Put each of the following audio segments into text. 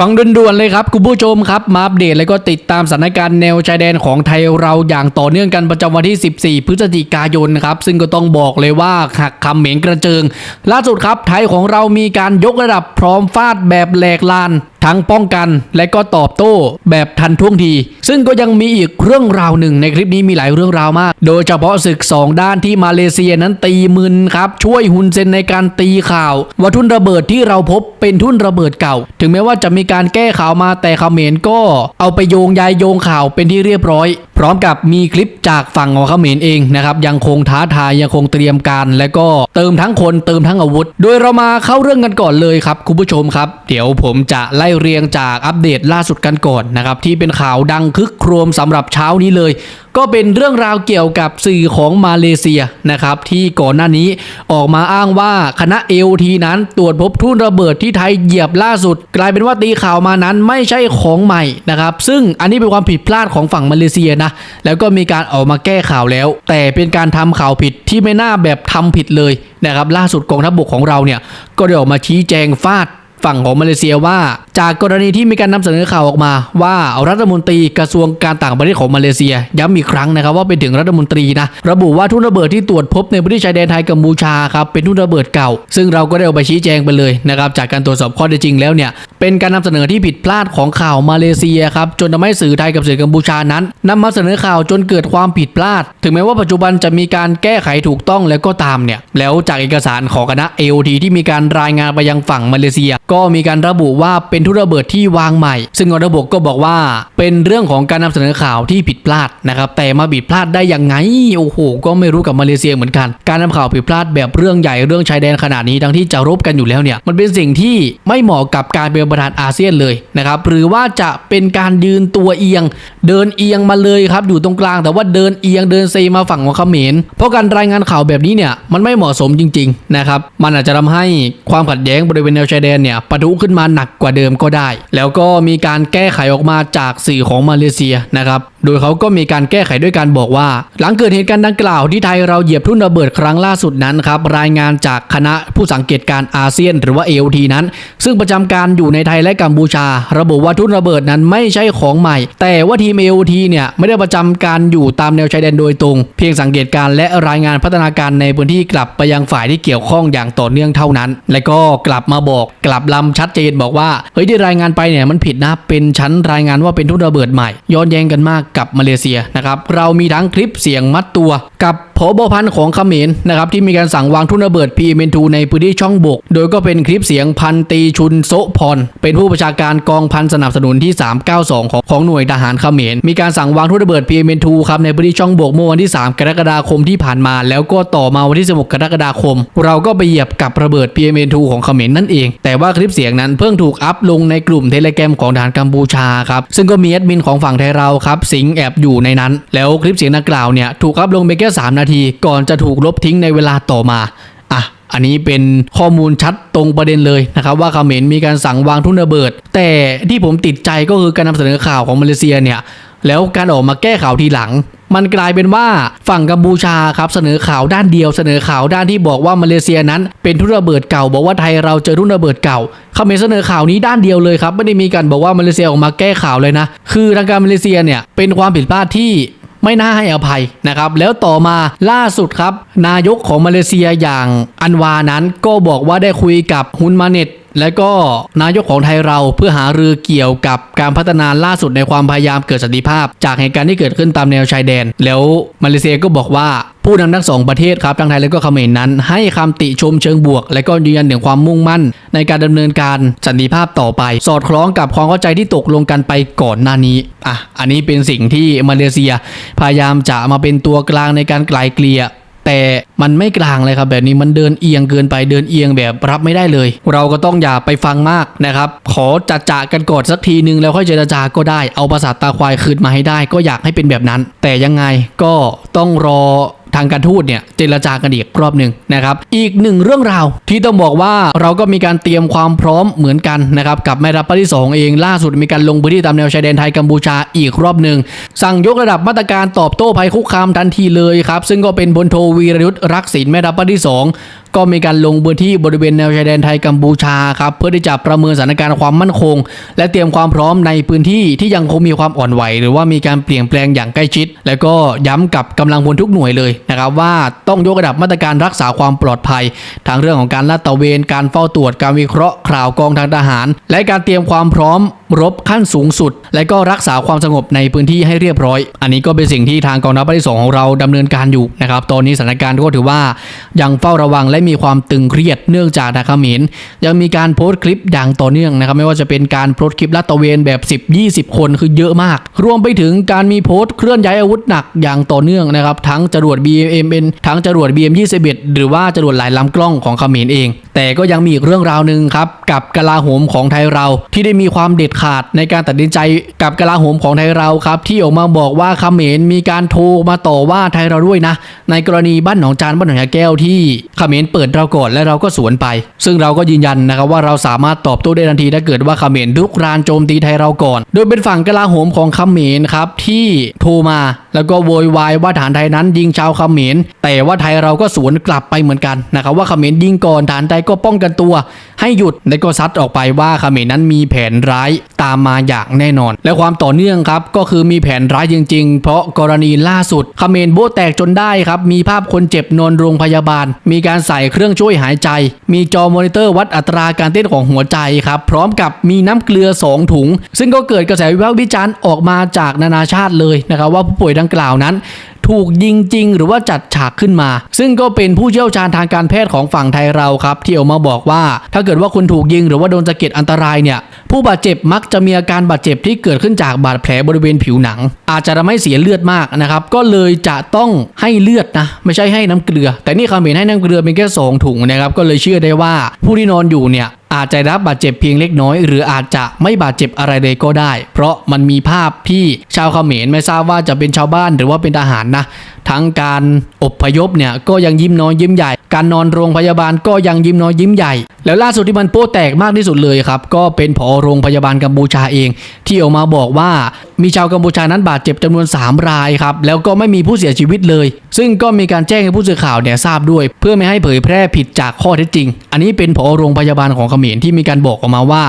ฟังด่วนๆเลยครับคุณผู้ชมครับมาอัปเดตแล้วก็ติดตามสถานการณ์แนวชายแดนของไทยเราอย่างต่อเนื่องกันประจำวันที่ 14 พฤศจิกายนครับซึ่งก็ต้องบอกเลยว่าหักคำเหม็งกระเจิง ล่าสุดครับไทยของเรามีการยกระดับพร้อมฟาดแบบแหลกลาน ทั้งป้องกัน และก็ตอบโต้แบบทันท่วงที ซึ่งก็ยังมีอีกเรื่องราวหนึ่งในคลิปนี้มีหลายเรื่องราวมาก โดยเฉพาะศึก 2 ด้านที่มาเลเซียนั้นตีมึนครับ ช่วยฮุนเซนในการตีข่าว ว่าทุนระเบิดที่เราพบเป็นทุนระเบิดเก่า ถึงแม้ว่าจะมีการแก้ข่าวมาแต่เขมรก็เอาไปโยงยายโยงข่าวเป็นที่เรียบร้อย พร้อมกับมีคลิปจากฝั่งของเขมรเองนะครับยังคงท้าทายยังคงเตรียมการ และก็เติมทั้งคนเติมทั้งอาวุธ โดยเรามาเข้าเรื่องกันก่อนเลยครับคุณผู้ชมครับ เดี๋ยวผมจะไล่เรียงจากอัปเดตล่าสุดกันก่อนนะครับที่เป็นข่าวดังคึกโครมสำหรับเช้านี้เลย ก็เป็นเรื่องราวเกี่ยวกับสื่อของมาเลเซียนะครับที่ก่อนหน้านี้ออกมาอ้างว่าคณะเอลทีนั้นตรวจพบทุ่นระเบิดที่ไทยเหยียบล่าสุด กลายเป็นว่าตีข่าวมานั้นไม่ใช่ของใหม่นะครับซึ่งอันนี้เป็นความผิดพลาดของฝั่งมาเลเซียนะแล้วก็มีการออกมาแก้ข่าวแล้ว แต่เป็นการทำข่าวผิดที่ไม่น่าแบบทำผิดเลยนะครับล่าสุดกองทัพบกของเราเนี่ยก็ได้ออกมาชี้แจงฟาด ฝั่งของมาเลเซียว่า จากกรณีที่มีการนำเสนอข่าวออกมา ว่ารัฐมนตรีกระทรวงการต่างประเทศของมาเลเซีย ย้ำอีกครั้งนะครับว่าเป็นถึงรัฐมนตรีนะระบุว่าทุ่นระเบิดที่ตรวจพบในพื้นที่ชายแดนไทยกัมพูชาครับเป็นทุ่นระเบิดเก่า ซึ่งเราก็ได้เอาไปชี้แจงไปเลยนะครับจากการตรวจสอบข้อเท็จจริงแล้วเนี่ยเป็นการนำเสนอที่ผิดพลาดของข่าวมาเลเซียครับจนทำให้สื่อไทยกับสื่อกัมพูชานั้นนำมาเสนอข่าวจนเกิดความผิดพลาด ถึงแม้ว่าปัจจุบันจะมีการแก้ไขถูกต้องแล้วก็ตามเนี่ยแล้วจากเอกสารของคณะ AOT ที่มีการรายงานไปยังฝั่งมาเลเซียก็มีการระบุว่าเป็นทุระเบิดที่วางใหม่ ซึ่งกองทัพบกก็บอกว่าเป็นเรื่องของการนำเสนอข่าวที่ผิดพลาดนะครับ แต่มาผิดพลาดได้ยังไง โอ้โห ก็ไม่รู้กับมาเลเซียเหมือนกัน การนำข่าวผิดพลาดแบบเรื่องใหญ่เรื่องชายแดนขนาดนี้ทั้งที่จะรบกันอยู่แล้วเนี่ย มันเป็นสิ่งที่ไม่เหมาะกับการเป็นประธานอาเซียนเลยนะครับ หรือว่าจะเป็นการยืนตัวเอียง เดินเอียงมาเลยครับ อยู่ตรงกลาง แต่ว่าเดินเอียงเดินเซมาฝั่งของเขมร เพราะการรายงานข่าวแบบนี้เนี่ย มันไม่เหมาะสมจริง ๆ นะครับ มันอาจจะทำให้ความขัดแย้งบริเวณแนวชายแดนเนี่ยปะทุขึ้นมาหนักกว่าเดิมก็ได้ แล้วก็มีการแก้ไขออกมาจากสื่อของมาเลเซียนะครับ โดยเขาก็มีการแก้ไขด้วยการบอกว่า หลังเกิดเหตุการณ์ดังกล่าวที่ไทยเราเหยียบทุ่นระเบิดครั้งล่าสุดนั้นครับรายงานจากคณะผู้สังเกตการอาเซียน หรือว่า AOT นั้น ซึ่งประจำการอยู่ในไทยและกัมพูชา ระบุว่าทุ่นระเบิดนั้นไม่ใช่ของใหม่ แต่ว่าทีม AOT เนี่ยไม่ได้ประจำการอยู่ตามแนวชายแดนโดยตรง เพียงสังเกตการและรายงานพัฒนาการในพื้นที่กลับไปยังฝ่ายที่เกี่ยวข้องอย่างต่อเนื่องเท่านั้น และก็กลับมาบอกกลับลำชัดเจนบอกว่าเฮ้ยที่รายงานไปเนี่ยมันผิดนะเป็นชั้นรายงานว่าเป็นทุ่นระเบิดใหม่ย้อนแย้งกันมากกับมาเลเซียนะครับเรามีทั้งคลิปเสียงมัดตัว กับ ผบพันของเขมรนะครับที่มีการสั่งวางทุ่นระเบิด PM2 ในพื้นที่ช่องบก โดยก็เป็นคลิปเสียงพันตีชุนโซพร เป็นผู้ประชาการกองพันสนับสนุนที่ 392 ของของหน่วยทหารเขมรมีการสั่งวางทุ่นระเบิด PM2 ครับในพื้นที่ช่องบกเมื่อวันที่ 3 กรกฎาคมที่ผ่านมา แล้วก็ต่อมาวันที่ 16 กรกฎาคม เราก็ไปเหยียบกับระเบิด PM2 ของเขมรนั่นเอง แต่ว่าคลิปเสียงนั้นเพิ่งถูกอัพลงในกลุ่มเทเลแกรมของทหารกัมพูชาครับซึ่งก็มีแอดมินของฝั่งไทยเราครับสิงแอบอยู่ในนั้น แล้วคลิปเสียงดังกล่าวเนี่ยถูกอัพลงไปแค่3นาทีก่อนจะถูกลบทิ้งในเวลาต่อมาอะอันนี้เป็นข้อมูลชัดตรงประเด็นเลยนะครับว่าเขมรมีการสั่งวางทุ่นระเบิด แต่ที่ผมติดใจก็คือการนำเสนอข่าวของมาเลเซียเนี่ยแล้วการออกมาแก้ข่าวทีหลัง มันกลายเป็นว่าฝั่งกัมพูชาครับเสนอข่าวด้านเดียวเสนอข่าวด้านที่บอกว่ามาเลเซียนั้น เป็นทุ่นระเบิดเก่า บอกว่าไทยเราเจอทุ่นระเบิดเก่าเขมรเสนอข่าวนี้ด้านเดียวเลยครับไม่ได้มีการบอกว่ามาเลเซียออกมาแก้ข่าวเลยนะ คือทางการมาเลเซียเนี่ยเป็นความผิดพลาดที่ ไม่น่าให้อภัยนะครับ แล้วต่อมาล่าสุดครับ นายกของมาเลเซียอย่างอันวานั้นก็บอกว่าได้คุยกับฮุนมาเน็ต และก็นายกของไทยเราเพื่อหารือเกี่ยวกับการพัฒนาล่าสุดในความพยายามเกิดสันติภาพ จากเหตุการณ์ที่เกิดขึ้นตามแนวชายแดน แล้วมาเลเซียก็บอกว่าผู้นำทั้งสองประเทศครับทั้งไทยและก็เขมรนั้น ให้คำติชมเชิงบวก และก็ยืนยันถึงความมุ่งมั่น ในการดำเนินการสันติภาพต่อไป สอดคล้องกับความเข้าใจที่ตกลงกันไปก่อนหน้านี้อะอันนี้เป็นสิ่งที่มาเลเซีย พยายามจะมาเป็นตัวกลางในการไกลเกลี่ย แต่มันไม่กลางเลยครับแบบนี้มันเดินเอียงเกินไปเดินเอียงแบบรับไม่ได้เลย เราก็ต้องอย่าไปฟังมากนะครับ ขอจัดจ่ากันก่อนสักทีนึงแล้วค่อยเจรจาก็ได้เอาภาษาทตาควายคืนมาให้ได้ ก็อยากให้เป็นแบบนั้น แต่ยังไงก็ต้องรอ ทางการทูตเนี่ยเจรจากันอีกรอบหนึ่งนะครับ อีกหนึ่งเรื่องราวที่ต้องบอกว่าเราก็มีการเตรียมความพร้อมเหมือนกันนะครับกับแม่ทัพภาคที่ 2 เองล่าสุดมีการลงพื้นที่ตามแนวชายแดนไทยกัมพูชาอีกรอบหนึ่งสั่งยกระดับมาตรการตอบโต้ภัยคุกคามทันทีเลยครับซึ่งก็เป็นพลโทวีรยุทธ์รักษินแม่ทัพภาคที่ 2 ก็มีการลงพื้นที่บริเวณแนวชายแดนไทยกัมพูชาครับเพื่อที่จะประเมินสถานการณ์ความมั่นคง และเตรียมความพร้อมในพื้นที่ที่ยังคงมีความอ่อนไหว หรือว่ามีการเปลี่ยนแปลงอย่างใกล้ชิด แล้วก็ย้ำกับกำลังพลทุกหน่วยเลยนะครับว่าต้องยกระดับมาตรการรักษาความปลอดภัย ทางเรื่องของการลาดตระเวนการเฝ้าตรวจการวิเคราะห์ข่าวกองทางทหาร และการเตรียมความพร้อมรบขั้นสูงสุด และก็รักษาความสงบในพื้นที่ให้เรียบร้อย อันนี้ก็เป็นสิ่งที่ทางกองทัพภาคที่สองของเราดำเนินการอยู่นะครับ ตอนนี้สถานการณ์ก็ถือว่ายังเฝ้าระวังและมีความตึงเครียดเนื่องจากทางเขมรยังมีการโพสต์คลิปอย่างต่อเนื่องนะครับไม่ว่าจะเป็นการโพสต์คลิปลาดตระเวนแบบ 10 20 คนคือเยอะมาก รวมไปถึงการมีโพสต์เคลื่อนย้ายอาวุธหนักอย่างต่อเนื่องนะครับทั้งจรวด BMN ทั้งจรวด BM21 หรือว่าจรวดหลายลำกล้องของเขมรเอง แต่ก็ยังมีอีกเรื่องราวหนึ่งครับกับกลาโหมของไทยเราที่ได้มีความเด็ดขาดในการตัดสินใจกับกลาโหมของไทยเราครับที่ออกมาบอกว่าเขมรมีการโทรมาต่อว่าไทยเราด้วยนะ ในกรณีบ้านหนองจานบ้านหนองยาแก้วที่เขมรเปิดเราก่อนและเราก็สวนไป ซึ่งเราก็ยืนยันนะครับว่าเราสามารถตอบโต้ได้ทันทีถ้าเกิดว่าเขมรลุกรานโจมตีไทยเราก่อน โดยเป็นฝั่งกลาโหมของเขมรครับที่โทรมาแล้วก็โวยวายว่าฐานไทยนั้นยิงชาวเขมรแต่ว่าไทยเราก็สวนกลับไปเหมือนกันนะครับว่าเขมรยิงก่อนฐานไทยก็ป้องกันตัว ให้หยุดและก็ซัดออกไปว่าเขมรนั้นมีแผนร้ายตามมาอย่างแน่นอน และความต่อเนื่องครับก็คือมีแผนร้ายจริง ๆ เพราะกรณีล่าสุดเขมรโบแตกจนได้ครับมีภาพคนเจ็บนอนโรงพยาบาล มีการใส่เครื่องช่วยหายใจ มีจอมอนิเตอร์วัดอัตราการเต้นของหัวใจครับพร้อมกับมีน้ำเกลือ 2 ถุง ซึ่งก็เกิดกระแสวิพากษ์วิจารณ์ออกมาจากนานาชาติเลยนะครับว่าผู้ป่วยดังกล่าวนั้น ถูกยิงจริง หรือว่าจัดฉากขึ้นมา ซึ่งก็เป็นผู้เชี่ยวชาญทางการแพทย์ของฝั่งไทยเราครับที่ออกมาบอกว่า ถ้าเกิดว่าคุณถูกยิงหรือว่าโดนสะเก็ดอันตรายเนี่ยผู้บาดเจ็บมักจะมีอาการบาดเจ็บที่เกิดขึ้นจากบาดแผลบริเวณผิวหนัง อาจจะทำให้เสียเลือดมากนะครับก็เลยจะต้องให้เลือดนะไม่ใช่ให้น้ำเกลือ แต่นี่คำเห็นให้น้ำเกลือเป็นแค่สองถุงนะครับก็เลยเชื่อได้ว่าผู้ที่นอนอยู่เนี่ย อาจจะรับบาดเจ็บเพียงเล็กน้อย หรืออาจจะไม่บาดเจ็บอะไรเลยก็ได้ เพราะมันมีภาพที่ชาวเขมรไม่ทราบว่าจะเป็นชาวบ้านหรือว่าเป็นทหารนะ ทั้งการอบพยพเนี่ยก็ยังยิ้มน้อยยิ้มใหญ่ การนอนโรงพยาบาลก็ยังยิ้มน้อยยิ้มใหญ่ แล้วล่าสุดที่มันโป๊แตกมากที่สุดเลยครับ ก็เป็นผอโรงพยาบาลกัมพูชาเอง ที่ออกมาบอกว่ามีชาวกัมพูชานั้นบาดเจ็บจำนวน 3 รายครับ แล้วก็ไม่มีผู้เสียชีวิตเลย ซึ่งก็มีการแจ้งให้ผู้สื่อข่าวเนี่ยทราบด้วย เพื่อไม่ให้เผยแพร่ผิดจากข้อเท็จจริง อันนี้เป็นผอโรงพยาบาลของเขมรที่มีการบอกออกมาว่า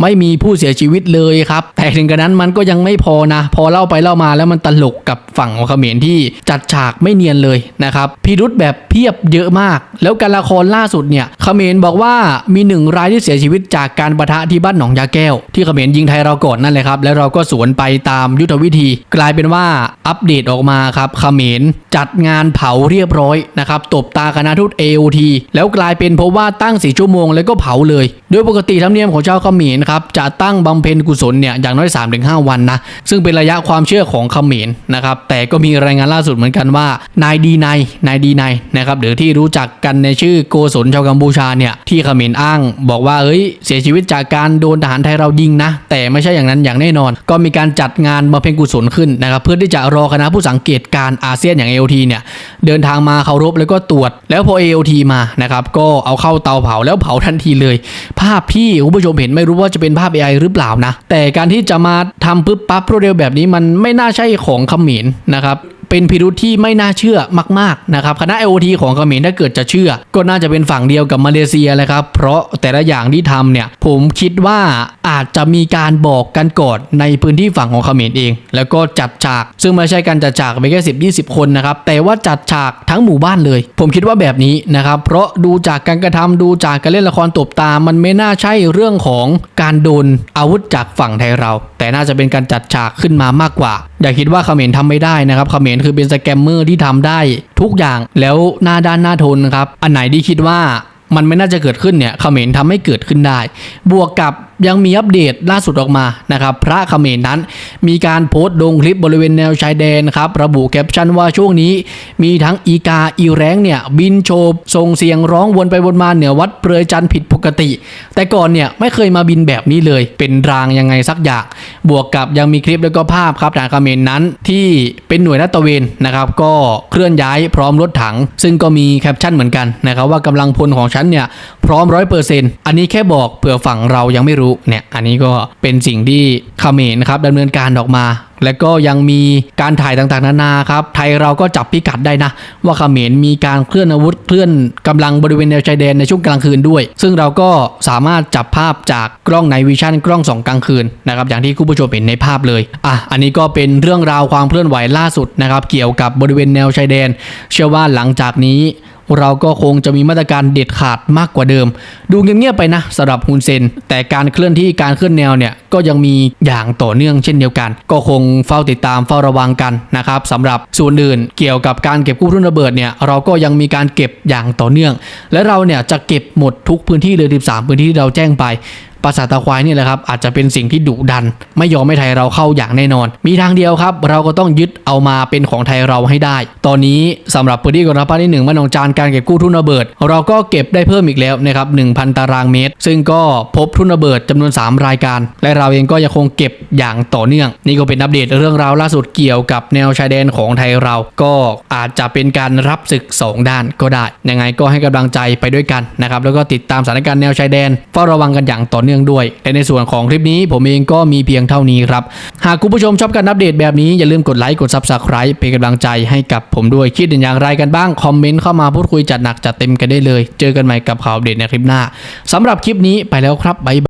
ไม่มีผู้เสียชีวิตเลยครับแต่ถึงกระนั้นมันก็ยังไม่พอนะ พอเล่าไปเล่ามาแล้วมันตลกกับฝั่งของเขมรที่จัดฉากไม่เนียนเลยนะครับพิรุษแบบเพียบเยอะมาก แล้วการละครล่าสุดเนี่ยเขมรบอกว่ามีหนึ่งรายที่เสียชีวิตจากการประทะที่บ้านหนองยาแก้ว ที่เขมรยิงไทยเราก่อนนั่นแหละครับ แล้วเราก็สวนไปตามยุทธวิธี กลายเป็นว่าอัปเดตออกมาครับเขมรจัดงานเผาเรียบร้อยนะครับตบตาคณะทูต AOT แล้วกลายเป็นพราะว่าตั้งสี่ชั่วโมงแล้วก็เผาเลย โดยปกติธรรมเนียมของชาวเขมรครับจะตั้งบำเพ็ญกุศลเนี่ยอย่างน้อย 3-5 วันนะซึ่งเป็นระยะความเชื่อของเขมรนะครับแต่ก็มีรายงานล่าสุดเหมือนกันว่านายดีนายนายดีนายนะครับหรือที่รู้จักกันในชื่อโกศลชาวกัมพูชาเนี่ยที่เขมรอ้าง บอกว่าเอ้ยเสียชีวิตจากการโดนทหารไทยเรายิงนะ แต่ไม่ใช่อย่างนั้นอย่างแน่นอน ก็มีการจัดงานบำเพ็ญกุศลขึ้นนะครับเพื่อที่จะรอคณะผู้สังเกตการอาเซียนอย่าง AOT เนี่ยเดินทางมาเคารพแล้วก็ตรวจ แล้วพอ AOT มานะครับก็เอาเข้าเตาเผาแล้วเผาทันทีเลย ภาพที่คุณผู้ชมเห็นไม่รู้ว่าจะเป็นภาพ AI หรือเปล่านะแต่การที่จะมาทำปึ๊บปั๊บรวดเร็วแบบนี้มันไม่น่าใช่ของเขมรนะครับ เป็นพิรุธที่ไม่น่าเชื่อมากๆนะครับคณะ IoT ของเขมรถ้าเกิดจะเชื่อ ก็น่าจะเป็นฝั่งเดียวกับมาเลเซียแหละครับเพราะแต่ละอย่างที่ทำเนี่ยผมคิดว่าอาจจะมีการบอกกันก่อนในพื้นที่ฝั่งของเขมรเอง แล้วก็จัดฉาก ซึ่งไม่ใช่การจัดฉากไปแค่สิบยีคนนะครับแต่ว่าจัดฉากทั้งหมู่บ้านเลย ผมคิดว่าแบบนี้นะครับเพราะดูจากการกระทำดูจากการเล่นละครตบตา มันไม่น่าใช่เรื่องของการโดนอาวุธจากฝั่งไทยเรา แต่น่าจะเป็นการจัดฉากขึ้นมามากกว่า อย่าคิดว่าเขมรทำไม่ได้นะครับเขมรคือเป็นสแกมเมอร์ที่ทำได้ทุกอย่างแล้วหน้าด้านหน้าทนครับ อันไหนที่คิดว่ามันไม่น่าจะเกิดขึ้นเนี่ยเขมรทำให้เกิดขึ้นได้ บวกกับยังมีอัปเดตล่าสุดออกมานะครับพระเขมรนั้น มีการโพสต์ลงคลิปบริเวณแนวชายแดนครับระบุแคปชั่นว่าช่วงนี้ มีทั้งอีกาอีแรงเนี่ยบินโฉบส่งเสียงร้องวนไปวนมาเหนือวัดเปรยจันทร์ผิดปกติ แต่ก่อนเนี่ยไม่เคยมาบินแบบนี้เลย เป็นรางยังไงสักอย่าง บวกกับยังมีคลิปแล้วก็ภาพครับทางเขมรนั้นที่เป็นหน่วยลาดตเวนนะครับก็เคลื่อนย้ายพร้อมรถถัง ซึ่งก็มีแคปชั่นเหมือนกันนะครับว่ากำลังพลของฉันเนี่ยพร้อมร้อยเปอร์เซ็นต์อันนี้แค่บอกเผื่อฝั่งเรายังไม่รู้เนี่ยอันนี้ก็เป็นสิ่งที่เขมรครับดำเนินการออกมา และก็ยังมีการถ่ายต่างๆ นานาครับไทยเราก็จับพิกัดได้นะ ว่าเขมรมีการเคลื่อนอาวุธเคลื่อนกำลังบริเวณแนวชายแดนในช่วงกลางคืนด้วย ซึ่งเราก็สามารถจับภาพจากกล้องไนวิชั่นกล้องสองกลางคืนนะครับอย่างที่คุณผู้ชมเห็นในภาพเลยอะอันนี้ก็เป็นเรื่องราวความเคลื่อนไหวล่าสุดนะครับเกี่ยวกับบริเวณแนวชายแดน เชื่อว่าหลังจากนี้ เราก็คงจะมีมาตรการเด็ดขาดมากกว่าเดิม ดูเงียบๆไปนะสำหรับฮุนเซน แต่การเคลื่อนที่การเคลื่อนแนวเนี่ยก็ยังมีอย่างต่อเนื่องเช่นเดียวกัน ก็คงเฝ้าติดตามเฝ้าระวังกันนะครับสำหรับส่วนอื่นเกี่ยวกับการเก็บกู้ทุนระเบิดเนี่ยเราก็ยังมีการเก็บอย่างต่อเนื่อง และเราเนี่ยจะเก็บหมดทุกพื้นที่เลย 13 พื้นที่ที่เราแจ้งไป ปราสาทตาควายนี่แหละครับอาจจะเป็นสิ่งที่ดุดัน ไม่ยอมให้ไทยเราเข้าอย่างแน่นอน มีทางเดียวครับ เราก็ต้องยึดเอามาเป็นของไทยเราให้ได้ ตอนนี้สำหรับพื้นที่กองทัพภาคที่หนึ่งบ้านองจานการเก็บกู้ทุนระเบิด เราก็เก็บได้เพิ่มอีกแล้วนะครับ1,000 ตารางเมตร ซึ่งก็พบทุนระเบิดจำนวน 3 รายการ และเราเองก็ยังคงเก็บอย่างต่อเนื่อง นี่ก็เป็นอัปเดตเรื่องราวล่าสุดเกี่ยวกับแนวชายแดนของไทยเรา ก็อาจจะเป็นการรับศึก 2 ด้านก็ได้ยังไงก็ให้กำลังใจไปด้วยกันนะครับแล้วก็ติดตามสถานการณ์แนวชายแดนเฝ้าระวังกันอย่างต่อเนื่องด้วยและในส่วนของคลิปนี้ผมเองก็มีเพียงเท่านี้ครับ หากคุณผู้ชมชอบการอัปเดตแบบนี้อย่าลืมกดไลค์กด s u b สไครป์เป็นกำลังใจให้กับผมด้วยคิดเห็นอย่างไรกันบ้างคอมเมนต์เข้ามาพูดคุยจัดหนักจัดเต็มกันได้เลย เจอกันใหม่กับข่าวอัปเดตในคลิปหน้าสำหรับคลิปนี้ไปแล้วครับบ๊ายบาย